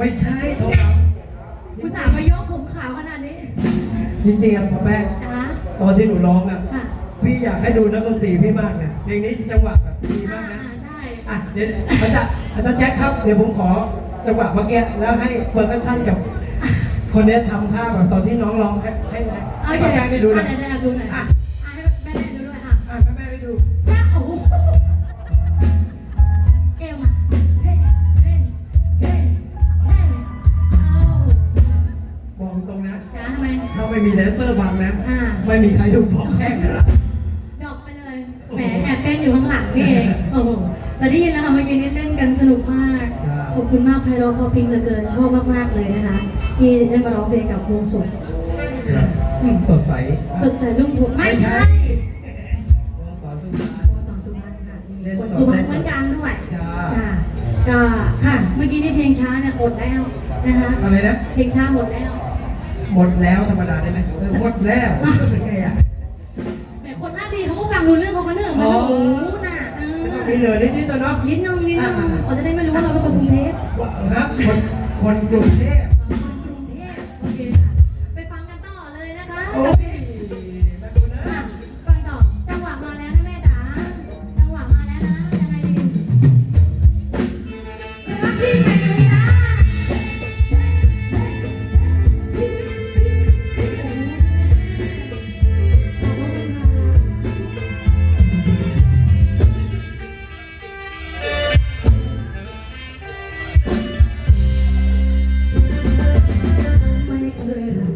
ไม่ใช่โทรอุตส่าห์มายกผมขาวขนาดนี้จริงๆอะพ่อแป้งจ้าตอนที่หนูร้องอะค่ะพี่อยากให้ดูนักดนตรีพี่มากเลยเพลงนี้จังหวะแบบดีอ่ามากนะ ใช่ อะเดี๋ยวอาจารย์อาจารย์แจ็คครับเดี๋ยวผมขอจังหวะเมื่อกี้แล้วให้เปิร์คัชชั่นกับ คนนี้ทำท่าแบบตอนที่น้องร้องให้ให้ให้โอให้เคพ่อแป้งได้ดูหน่อยอะได้ๆดูหน่อย อะ งนะ อ่า ไม่มีใครดูพ่อแป้งเลยล่ะดอกไปเลย แหมแอบเต้นอยู่ข้างหลังนี่เองโอ้โหแต่ได้ยินแล้วค่ะเมื่อกี้นี้เล่นกันสนุกมาก ขอบคุณมากไพเราะเพอพิงเหลือเกินชอบมากๆเลยนะคะ ที่ได้มาร้องเพลงกับวงสดครับสดใสสดใสรุ่งโรจน์ไม่ใช่วงสอนสุพรรณวงสองสุพรรณค่ะเล่นคนสดสุพรรณเหมือนกันด้วยจ้า จ้าก็ค่ะ เมื่อกี้นี่เพลงช้าเนี่ยอดแล้วนะคะ อะไรนะ เพลงช้าหมดแล้ว หมดแล้วธรรมดาได้ไหมเออหมดแล้วเป็นไงอะแต่คนหน้าดีเขาก็ฟังรู้เรื่องเขาก็เนื้อมันอ๋อโอ้โหน่ะเอมีอเหลือนิดๆตัวเนาะนิดนึงนิดนึงเขาจะได้ไม่รู้ว่าเราเป็นคนกรุงเทพว่าฮะคนคนกรุงเทพคนกรุงเทพโอเคค่ะไปฟังกันต่อเลยนะคะ that